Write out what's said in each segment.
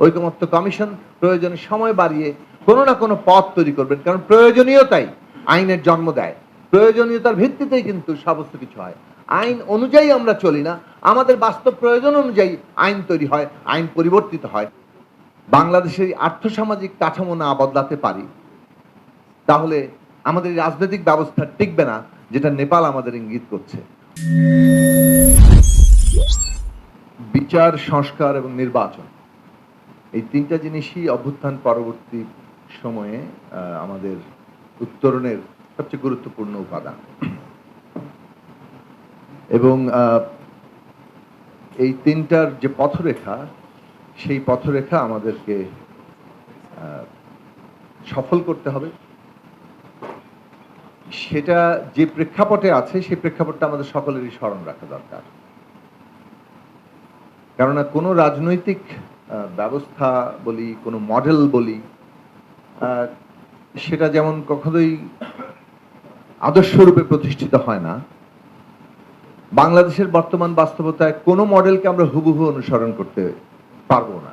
ঐকমত্য কমিশন প্রয়োজনে সময় বাড়িয়ে কোনো না কোনো পথ তৈরি করবেন। কারণ প্রয়োজনীয়তাই আইনের জন্ম দেয়। প্রয়োজনীয়তার ভিত্তিতেই কিন্তু সমস্ত কিছু হয়। আইন অনুযায়ী আমরা চলি না। আমাদের বাস্তব প্রয়োজন অনুযায়ী আইন তৈরি হয়, আইন পরিবর্তিত হয়। বাংলাদেশের আর্থসামাজিক কাঠামো না বদলাতে পারি, তাহলে আমাদের রাজনৈতিক ব্যবস্থা টিকবে না, যেটা নেপাল আমাদের ইঙ্গিত করছে। বিচার, সংস্কার এবং নির্বাচন। এই তিনটা জিনিসই অভ্যুত্থান পরবর্তী সময়ে আমাদের উত্তরণের সবচেয়ে গুরুত্বপূর্ণ উপাদান। এবং এই তিনটার যে পথরেখা, সেই পথরেখা আমাদেরকে সফল করতে হবে। সেটা যে প্রেক্ষাপটে আছে, সেই প্রেক্ষাপটটা আমাদের সকলেরই স্মরণ রাখা দরকার। কেননা কোনো রাজনৈতিক ব্যবস্থা বলি, কোনো মডেল বলি সেটা যেমন কখনোই আদর্শরূপে প্রতিষ্ঠিত হয় না। বাংলাদেশের বর্তমান বাস্তবতায় কোনো মডেলকে আমরা হুবহু অনুসরণ করতে পারব না।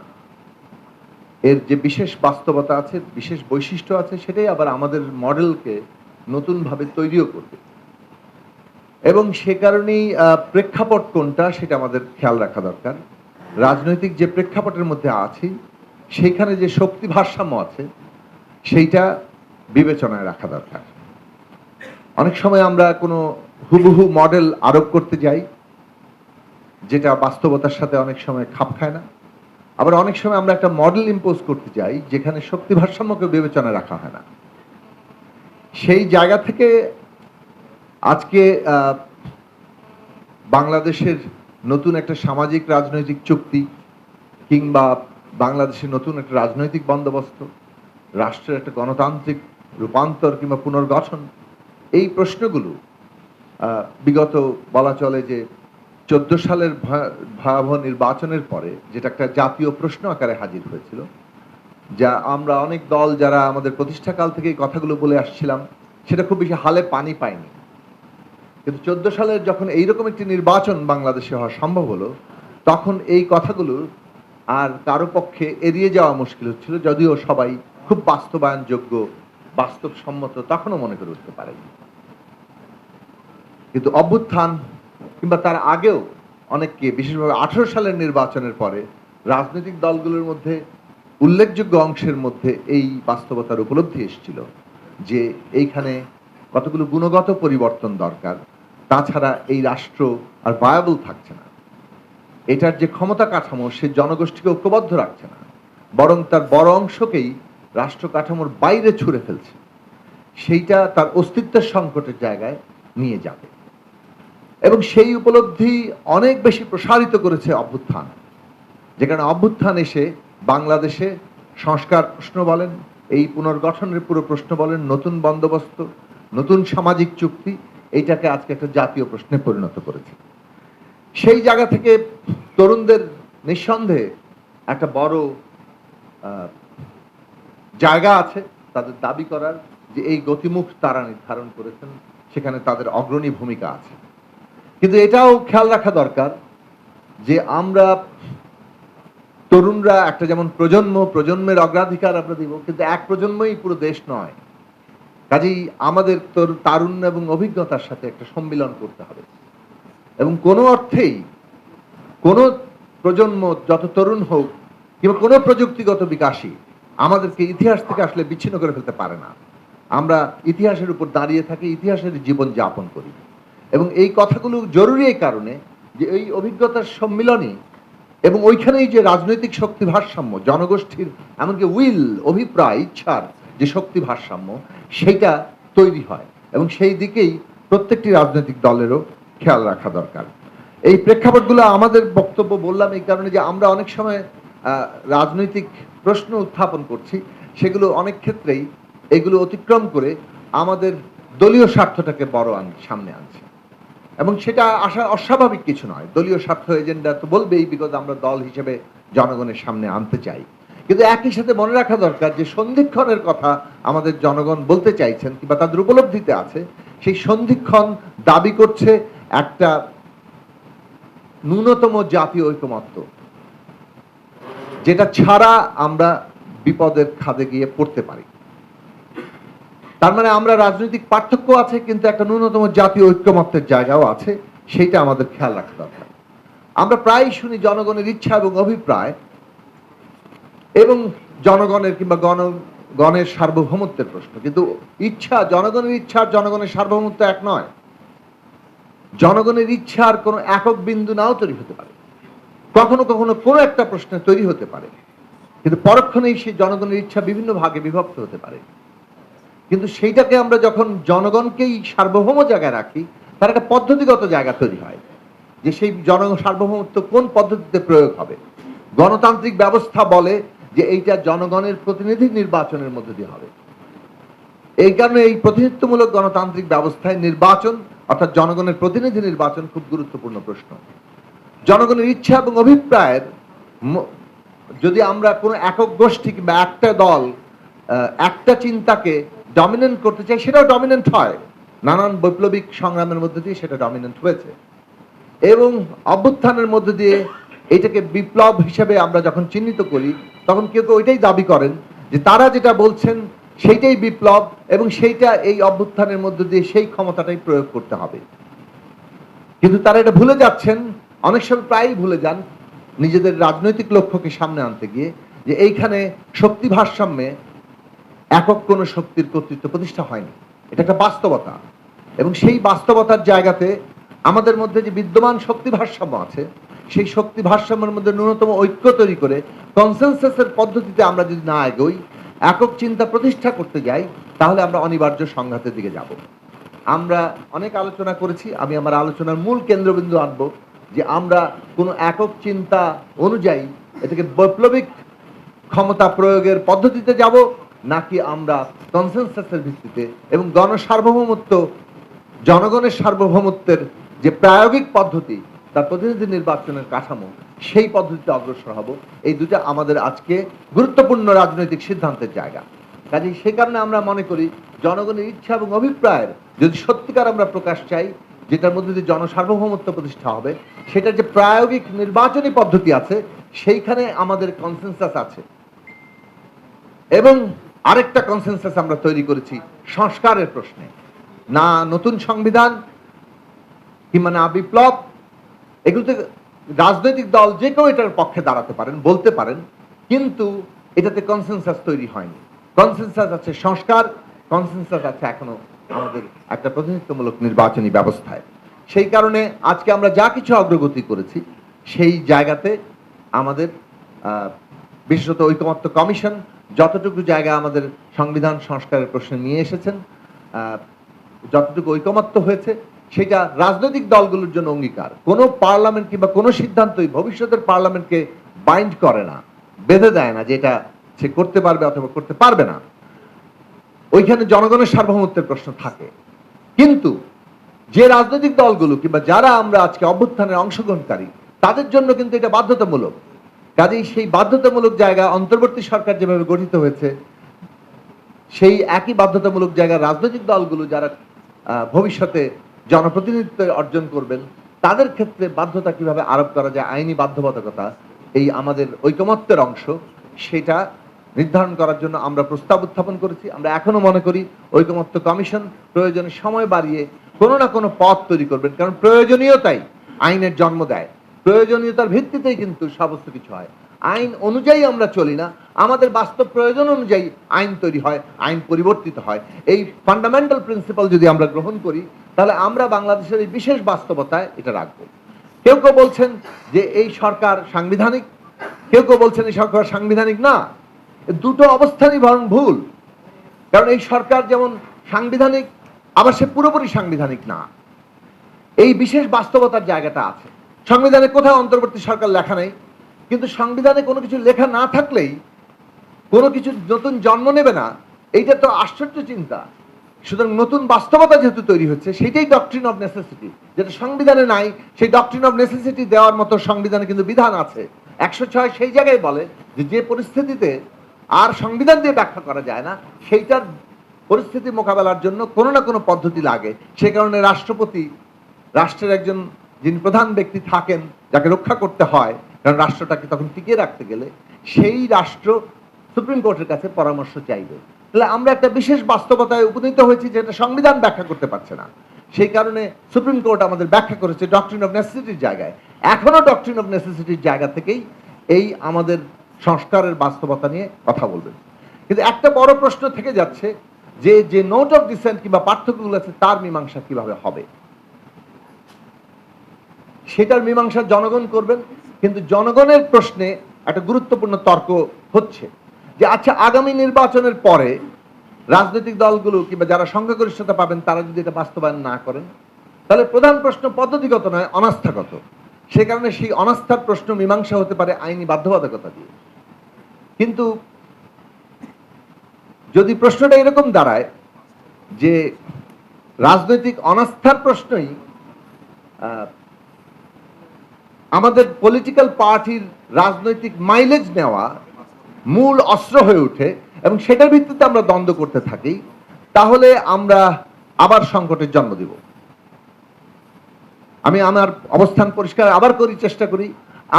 এর যে বিশেষ বাস্তবতা আছে, বিশেষ বৈশিষ্ট্য আছে, সেটাই আবার আমাদের মডেলকে নতুনভাবে তৈরিও করবে। এবং সে কারণেই প্রেক্ষাপট কোনটা, সেটা আমাদের খেয়াল রাখা দরকার। রাজনৈতিক যে প্রেক্ষাপটের মধ্যে আছি, সেইখানে যে শক্তি ভারসাম্য আছে, সেইটা বিবেচনায় রাখা দরকার। অনেক সময় আমরা কোনো হুবহু মডেল আরোপ করতে যাই, যেটা বাস্তবতার সাথে অনেক সময় খাপ খায় না। আবার অনেক সময় আমরা একটা মডেল ইম্পোজ করতে যাই, যেখানে শক্তি ভারসাম্যকে বিবেচনায় রাখা হয় না। সেই জায়গা থেকে আজকে বাংলাদেশের নতুন একটা সামাজিক রাজনৈতিক চুক্তি কিংবা বাংলাদেশের নতুন একটা রাজনৈতিক বন্দোবস্ত, রাষ্ট্রের একটা গণতান্ত্রিক রূপান্তর কিংবা পুনর্গঠন, এই প্রশ্নগুলো বিগত বলা চলে যে চোদ্দ সালের ভয়া- ভয়াবহ নির্বাচনের পরে যেটা একটা জাতীয় প্রশ্ন আকারে হাজির হয়েছিল, যা আমরা অনেক দল যারা আমাদের প্রতিষ্ঠাকাল থেকে এই কথাগুলো বলে আসছিলাম, সেটা খুব বেশি হালে পানি পায়নি। কিন্তু চোদ্দ সালের যখন এইরকম একটি নির্বাচন বাংলাদেশে হওয়া সম্ভব হলো, তখন এই কথাগুলো আর কারও পক্ষে এড়িয়ে যাওয়া মুশকিল হচ্ছিল, যদিও সবাই খুব বাস্তবায়নযোগ্য, বাস্তবসম্মত তখনও মনে করে উঠতে পারেনি। কিন্তু অভ্যুত্থান কিংবা তার আগেও অনেককে, বিশেষভাবে আঠারো সালের নির্বাচনের পরে রাজনৈতিক দলগুলোর মধ্যে উল্লেখযোগ্য অংশের মধ্যে এই বাস্তবতার উপলব্ধি এসেছিল যে এইখানে কতগুলো গুণগত পরিবর্তন দরকার? তাছাড়া এই রাষ্ট্র আর ভায়াবল থাকছে না। এটার যে ক্ষমতা কাঠামো, সে জনগোষ্ঠীকে ঐক্যবদ্ধ রাখছে না। বরং তার বড় অংশকেই রাষ্ট্র কাঠামোর বাইরে ছুঁড়ে ফেলছে। সেইটা তার অস্তিত্বের সংকটের জায়গায় নিয়ে যাবে। এবং সেই উপলব্ধি অনেক বেশি প্রসারিত করেছে অভ্যুত্থান। যেখানে অভ্যুত্থান এসে বাংলাদেশে সংস্কার প্রশ্ন বলেন, এই পুনর্গঠনের পুরো প্রশ্ন বলেন, নতুন বন্দোবস্ত নতুন সামাজিক চুক্তি, এইটাকে আজকে একটা জাতীয় প্রশ্নে পরিণত করেছে। সেই জায়গা থেকে তরুণদের নিঃসন্দেহে একটা বড় জায়গা আছে তাদের দাবি করার যে এই গতিমুখ তারা নির্ধারণ করেছেন, সেখানে তাদের অগ্রণী ভূমিকা আছে। কিন্তু এটাও খেয়াল রাখা দরকার যে আমরা তরুণরা একটা যেমন প্রজন্ম, প্রজন্মের অগ্রাধিকার আমরা দিব, কিন্তু এক প্রজন্মই পুরো দেশ নয়। কাজেই আমাদের তরু- তারুণ্য এবং অভিজ্ঞতার সাথে একটা সম্মিলন করতে হবে। এবং কোনো অর্থেই কোনো প্রজন্ম যত তরুণ হোক কিংবা কোনো প্রযুক্তিগত বিকাশই আমাদেরকে ইতিহাস থেকে আসলে বিচ্ছিন্ন করে ফেলতে পারে না। আমরা ইতিহাসের উপর দাঁড়িয়ে থাকি, ইতিহাসের জীবন যাপন করি। এবং এই কথাগুলো জরুরি এই কারণে যে এই অভিজ্ঞতার সম্মিলনই এবং ওইখানেই যে রাজনৈতিক শক্তি ভারসাম্য জনগোষ্ঠীর এমনকি উইল, অভিপ্রায়, ইচ্ছার যে শক্তি ভারসাম্য, সেইটা তৈরি হয়। এবং সেই দিকেই প্রত্যেকটি রাজনৈতিক দলেরও খেয়াল রাখা দরকার। এই প্রেক্ষাপটগুলো আমাদের বক্তব্য বললাম এই কারণে যে আমরা অনেক সময় রাজনৈতিক প্রশ্ন উত্থাপন করছি, সেগুলো অনেক ক্ষেত্রেই এগুলো অতিক্রম করে আমাদের দলীয় স্বার্থটাকে বড় আন, সামনে আনছে। এবং সেটা আসা অস্বাভাবিক কিছু নয়। দলীয় স্বার্থ এজেন্ডা তো বলবেই, বিকজ আমরা দল হিসেবে জনগণের সামনে আনতে চাই। কিন্তু একই সাথে মনে রাখা দরকার যে সন্ধিক্ষণের কথা আমাদের জনগণ বলতে চাইছেন কিংবা তাদের উপলব্ধিতে আছে, সেই সন্ধিক্ষণ দাবি করছে একটা ন্যূনতম জাতীয় ঐকমত্য, যেটা ছাড়া আমরা বিপদের খাদে গিয়ে পড়তে পারি। তার মানে আমরা রাজনৈতিক পার্থক্য আছে, কিন্তু একটা ন্যূনতম জাতীয় ঐক্যমত্যের জায়গাও আছে, সেইটা আমাদের খেয়াল রাখা দরকার। আমরা প্রায় শুনি জনগণের ইচ্ছা এবং অভিপ্রায় এবং জনগণের কিংবা গণ, গণের সার্বভৌমত্বের প্রশ্ন। কিন্তু ইচ্ছা, জনগণের ইচ্ছা আর জনগণের সার্বভৌমত্ব এক নয়। জনগণের ইচ্ছার কোনো একক বিন্দু নাও তৈরি হতে পারে। কখনো কখনো কোনো একটা প্রশ্নে তৈরি হতে পারে। কিন্তু পরক্ষণেই সেই জনগণের ইচ্ছা বিভিন্ন ভাগে বিভক্ত হতে পারে। কিন্তু সেইটাকে আমরা যখন জনগণকেই সার্বভৌম জায়গায় রাখি, তার একটা পদ্ধতিগত জায়গা তৈরি হয়, যে সেই জন সার্বভৌমত্ব কোন পদ্ধতিতে প্রয়োগ হবে। গণতান্ত্রিক ব্যবস্থা বলে যে এইটা জনগণের প্রতিনিধি নির্বাচনের মধ্যে দিয়ে হবে। এই কারণে এই প্রতিনিধিত্বমূলক গণতান্ত্রিক ব্যবস্থায় নির্বাচন, অর্থাৎ জনগণের প্রতিনিধি নির্বাচন খুব গুরুত্বপূর্ণ প্রশ্ন। জনগণের ইচ্ছা এবং অভিপ্রায়ের যদি আমরা কোনো একক গোষ্ঠী কিংবা একটা দল একটা চিন্তাকে ডমিনেন্ট করতে চাই, সেটাও ডমিনেন্ট হয়। নানান বৈপ্লবিক সংগ্রামের মধ্যে দিয়ে সেটা ডমিনেন্ট হয়েছে। এবং অভ্যুত্থানের মধ্যে দিয়ে এটাকে বিপ্লব হিসেবে আমরা যখন চিহ্নিত করি, তখন কেউ কেউ ওইটাই দাবি করেন যে তারা যেটা বলছেন সেইটাই বিপ্লব এবং সেইটা এই অভ্যুত্থানের মধ্যে দিয়ে সেই ক্ষমতাটাই প্রয়োগ করতে হবে। কিন্তু তারা এটা ভুলে যাচ্ছেন, অনেক সময় প্রায়ই ভুলে যান নিজেদের রাজনৈতিক লক্ষ্যকে সামনে আনতে গিয়ে যে এইখানে শক্তি ভারসাম্যে একক কোনো শক্তির কর্তৃত্ব প্রতিষ্ঠা হয়নি। এটা একটা বাস্তবতা। এবং সেই বাস্তবতার জায়গাতে আমাদের মধ্যে যে বিদ্যমান শক্তি ভারসাম্য আছে সেই শক্তি ভারসাম্যের মধ্যে ন্যূনতম ঐক্য তৈরি করে কনসেনসাসের পদ্ধতিতে আমরা যদি না এগোই, একক চিন্তা প্রতিষ্ঠা করতে যাই, তাহলে আমরা অনিবার্য সংঘাতের দিকে যাব। আমরা অনেক আলোচনা করেছি, আমি আমার আলোচনার মূল কেন্দ্রবিন্দু আনব যে আমরা কোনো একক চিন্তা অনুযায়ী এটাকে বৈপ্লবিক ক্ষমতা প্রয়োগের পদ্ধতিতে যাব, নাকি আমরা কনসেনসাসের ভিত্তিতে এবং গণসার্বভৌমত্ব, জনগণের সার্বভৌমত্বের যে প্রায়োগিক পদ্ধতি তার প্রতিনিধি নির্বাচনের কাঠামো, সেই পদ্ধতিতে অগ্রসর হব। এই দুটা আমাদের আজকে গুরুত্বপূর্ণ রাজনৈতিক সিদ্ধান্তের জায়গা। কাজেই সে কারণে আমরা মনে করি, জনগণের ইচ্ছা এবং অভিপ্রায়ের যদি সত্যিকার আমরা প্রকাশ চাই, যেটার মধ্যে দিয়ে জনসার্বভৌমত্ব প্রতিষ্ঠা হবে, সেটার যে প্রায়োগিক নির্বাচনী পদ্ধতি আছে, সেইখানে আমাদের কনসেনসাস আছে। এবং আরেকটা কনসেনসাস আমরা তৈরি করেছি সংস্কারের প্রশ্নে। না নতুন সংবিধান কিংবা না বিপ্লব এগুলোতে রাজনৈতিক দল যে কেউ এটার পক্ষে দাঁড়াতে পারেন, বলতে পারেন, কিন্তু এটাতে কনসেনসাস তৈরি হয়নি। কনসেনসাস আছে সংস্কার কনসেনসাস আছে এখনও আমাদের একটা প্রতিনিধিত্বমূলক নির্বাচনী ব্যবস্থায়। সেই কারণে আজকে আমরা যা কিছু অগ্রগতি করেছি, সেই জায়গাতে আমাদের বিশেষত ঐকমত্য কমিশন যতটুকু জায়গা আমাদের সংবিধান সংস্কারের প্রশ্নে নিয়ে এসেছেন যতটুকু ঐকমত্য হয়েছে সেটা রাজনৈতিক দলগুলোর জন্য অঙ্গীকার। কোনো পার্লামেন্ট কিংবা কোনো সিদ্ধান্তই ভবিষ্যতের পার্লামেন্টকে বাইন্ড করে না, বেঁধে দেয় না যে এটা সে করতে পারবে অথবা করতে পারবে না। ওইখানে জনগণের সার্বভৌমত্বের প্রশ্ন থাকে। কিন্তু যে রাজনৈতিক দলগুলো কিংবা যারা আমরা আজকে অভ্যুত্থানের অংশগ্রহণকারী, তাদের জন্য কিন্তু এটা বাধ্যতামূলক। কাজেই সেই বাধ্যতামূলক জায়গা অন্তর্বর্তী সরকার যেভাবে গঠিত হয়েছে, সেই একই বাধ্যতামূলক জায়গা রাজনৈতিক দলগুলো যারা ভবিষ্যতে জনপ্রতিনিধিত্ব অর্জন করবেন, তাদের ক্ষেত্রে বাধ্যতা কীভাবে আরোপ করা যায়, আইনি বাধ্যবাধকতা, এই আমাদের ঐকমত্যের অংশ, সেটা নির্ধারণ করার জন্য আমরা প্রস্তাব উত্থাপন করেছি। আমরা এখনও মনে করি ঐকমত্য কমিশন প্রয়োজনে সময় বাড়িয়ে কোনো না কোনো পথ তৈরি করবেন, কারণ প্রয়োজনীয়তাই আইনের জন্ম দেয়। প্রয়োজনীয়তার ভিত্তিতেই কিন্তু সমস্ত কিছু হয়। আইন অনুযায়ী আমরা চলি না। আমাদের বাস্তব প্রয়োজন অনুযায়ী আইন তৈরি হয়, আইন পরিবর্তিত হয়। এই ফান্ডামেন্টাল প্রিন্সিপাল যদি আমরা গ্রহণ করি, তাহলে আমরা বাংলাদেশের এই বিশেষ বাস্তবতায় এটা রাখব। কেউ কেউ বলছেন যে এই সরকার সাংবিধানিক। কেউ কেউ বলছেন এই সরকার সাংবিধানিক না। দুটো অবস্থানই বরং ভুল। কারণ এই সরকার যেমন সাংবিধানিক, আবার সে পুরোপুরি সাংবিধানিক না। এই বিশেষ বাস্তবতার জায়গাটা আছে। সংবিধানে কোথাও অন্তর্বর্তী সরকার লেখা নেই। কিন্তু সংবিধানে কোনো কিছু লেখা না থাকলেই কোনো কিছু নতুন জন্ম নেবে না, এইটা তো আশ্চর্য চিন্তা। সুতরাং নতুন বাস্তবতা যেহেতু তৈরি হচ্ছে সেটাই ডকট্রিন অফ নেসেসিটি যেটা সংবিধানে নাই, সেই ডকট্রিন অফ নেসেসিটি দেওয়ার মতো সংবিধানে কিন্তু বিধান আছে। একশো ছয় সেই জায়গায় বলে যে যে পরিস্থিতিতে আর সংবিধান দিয়ে ব্যাখ্যা করা যায় না, সেইটার পরিস্থিতি মোকাবেলার জন্য কোনো না কোনো পদ্ধতি লাগে। সে কারণে রাষ্ট্রপতি, রাষ্ট্রের একজন যিনি প্রধান ব্যক্তি থাকেন, যাকে রক্ষা করতে হয় কারণ রাষ্ট্রটাকে তখন টিকিয়ে রাখতে গেলে সেই রাষ্ট্র সুপ্রিম কোর্টের কাছে পরামর্শ চাইবে। তাহলে আমরা একটা বিশেষ বাস্তবতায় উপনীত হয়েছি যেটা সংবিধান ব্যাখ্যা করতে পারছে না। সেই কারণে সুপ্রিম কোর্ট আমাদের ব্যাখ্যা করেছে ডক্ট্রিন অফ নেসেসিটির জায়গায়। এখনও ডক্ট্রিন অফ নেসেসিটির জায়গা থেকেই এই আমাদের সংস্কারের বাস্তবতা নিয়ে কথা বলবেন কিন্তু একটা বড় প্রশ্ন থেকে যাচ্ছে যে যে নোট অফ ডিসেন্ট কিংবা পার্থক্যগুলো আছে, তার মীমাংসা কীভাবে হবে? সেটার মীমাংসা জনগণ করবেন কিন্তু জনগণের প্রশ্নে একটা গুরুত্বপূর্ণ তর্ক হচ্ছে যে আচ্ছা আগামী নির্বাচনের পরে রাজনৈতিক দলগুলো কিংবা যারা সংখ্যাগরিষ্ঠতা পাবেন, তারা যদি এটা বাস্তবায়ন না করেন? তাহলে প্রধান প্রশ্ন পদ্ধতিগত নয়, অনাস্থাগত। সে কারণে সেই অনাস্থার প্রশ্ন মীমাংসা হতে পারে আইনি বাধ্যবাধকতা দিয়ে। কিন্তু যদি প্রশ্নটা এরকম দাঁড়ায় যে, রাজনৈতিক অনাস্থার প্রশ্নই আমাদের পলিটিক্যাল পার্টির রাজনৈতিক মাইলেজ নেওয়া মূল অস্ত্র হয়ে ওঠে এবং সেটার ভিত্তিতে আমরা দ্বন্দ্ব করতে থাকি, তাহলে আমরা আবার সংকটের জন্ম দিব। আমি আমার অবস্থান পরিষ্কার আবার করি, চেষ্টা করি।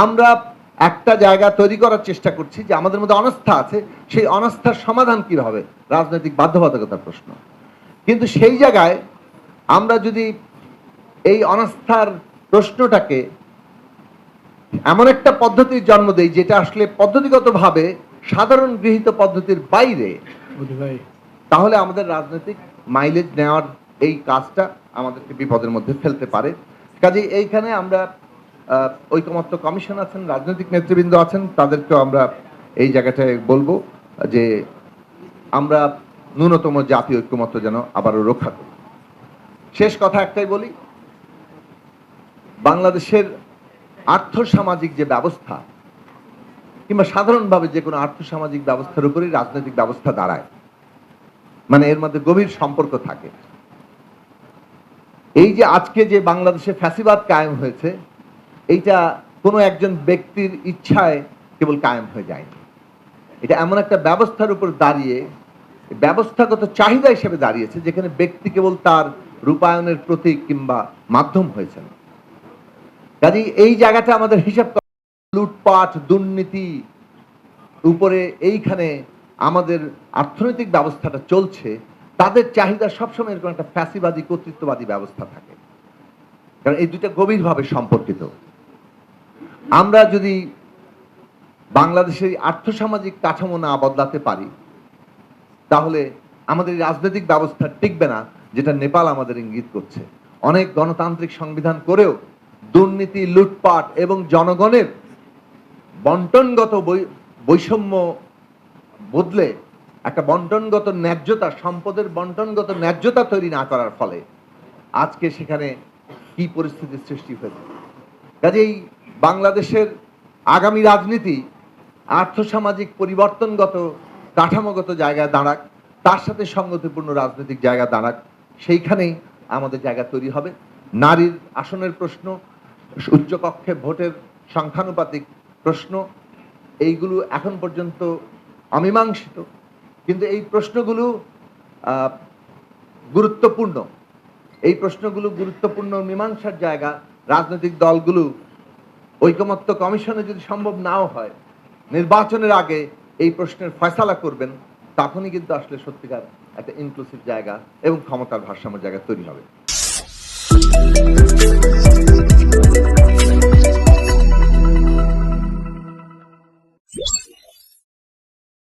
আমরা একটা জায়গা তৈরি করার চেষ্টা করছি যে আমাদের মধ্যে অনাস্থা আছে, সেই অনাস্থার সমাধান কি হবে? রাজনৈতিক বাধ্যবাধকতার প্রশ্ন। কিন্তু সেই জায়গায় আমরা যদি এই অনাস্থার প্রশ্নটাকে এমন একটা পদ্ধতির জন্ম দেই যেটা আসলে পদ্ধতিগতভাবে সাধারণ গৃহীত পদ্ধতির বাইরে। তাহলে আমাদের রাজনৈতিক মাইলেজ নেওয়ার এই কাজটা আমাদেরকে বিপদের মধ্যে ফেলতে পারে। কাজে এইখানে আমরা ঐকমত্য কমিশন আছেন রাজনৈতিক নেতৃবৃন্দ আছেন তাদেরকেও আমরা এই জায়গাটায় বলব যে আমরা ন্যূনতম জাতীয় ঐক্যমত্য যেন আবারও রক্ষা করি। শেষ কথা একটাই বলি বাংলাদেশের আর্থসামাজিক যে ব্যবস্থা, কিংবা সাধারণভাবে যে কোনো আর্থসামাজিক ব্যবস্থার উপরেই রাজনৈতিক ব্যবস্থা দাঁড়ায় মানে এর মধ্যে গভীর সম্পর্ক থাকে। এই যে আজকে যে বাংলাদেশে ফ্যাসিবাদ কায়েম হয়েছে, এইটা কোনো একজন ব্যক্তির ইচ্ছায় কেবল কায়েম হয়ে যায়নি। এটা এমন একটা ব্যবস্থার উপর দাঁড়িয়ে, ব্যবস্থাগত চাহিদা হিসেবে দাঁড়িয়েছে, যেখানে ব্যক্তি কেবল তার রূপায়ণের প্রতীক কিংবা মাধ্যম হয়েছেন কাজেই এই জায়গাটা আমাদের হিসাব লুটপাট, দুর্নীতি, উপরে এইখানে আমাদের অর্থনৈতিক ব্যবস্থাটা চলছে, তাদের চাহিদা সবসময় এরকম একটা ফ্যাসিবাদী, কর্তৃত্ববাদী ব্যবস্থা থাকে। কারণ এই দুইটা গভীরভাবে সম্পর্কিত। আমরা যদি বাংলাদেশের আর্থসামাজিক কাঠামো না বদলাতে পারি, তাহলে আমাদের রাজনৈতিক ব্যবস্থা টিকবে না, যেটা নেপাল আমাদের ইঙ্গিত করছে। অনেক গণতান্ত্রিক সংবিধান করেও দুর্নীতি, লুটপাট এবং জনগণের বন্টনগত বৈষম্য বদলে একটা বন্টনগত ন্যায্যতা, সম্পদের বন্টনগত ন্যায্যতা তৈরি না করার ফলে আজকে সেখানে কি পরিস্থিতির সৃষ্টি হয়েছে? কাজেই বাংলাদেশের আগামী রাজনীতি আর্থসামাজিক পরিবর্তনগত, কাঠামোগত জায়গায় দাঁড়াক, তার সাথে সঙ্গতিপূর্ণ রাজনৈতিক জায়গা দাঁড়াক, সেইখানেই আমাদের জায়গা তৈরি হবে। নারীর আসনের প্রশ্ন উচ্চকক্ষে ভোটের সংখ্যানুপাতিক প্রশ্ন, এইগুলো এখন পর্যন্ত অমীমাংসিত। কিন্তু এই প্রশ্নগুলো গুরুত্বপূর্ণ। এই প্রশ্নগুলো গুরুত্বপূর্ণ মীমাংসার জায়গা। রাজনৈতিক দলগুলো ঐকমত্য কমিশনে যদি সম্ভব নাও হয়, নির্বাচনের আগে এই প্রশ্নের ফয়সালা করবেন, তখনই কিন্তু আসলে সত্যিকার একটা ইনক্লুসিভ জায়গা এবং ক্ষমতার ভারসাম্য জায়গা তৈরি হবে।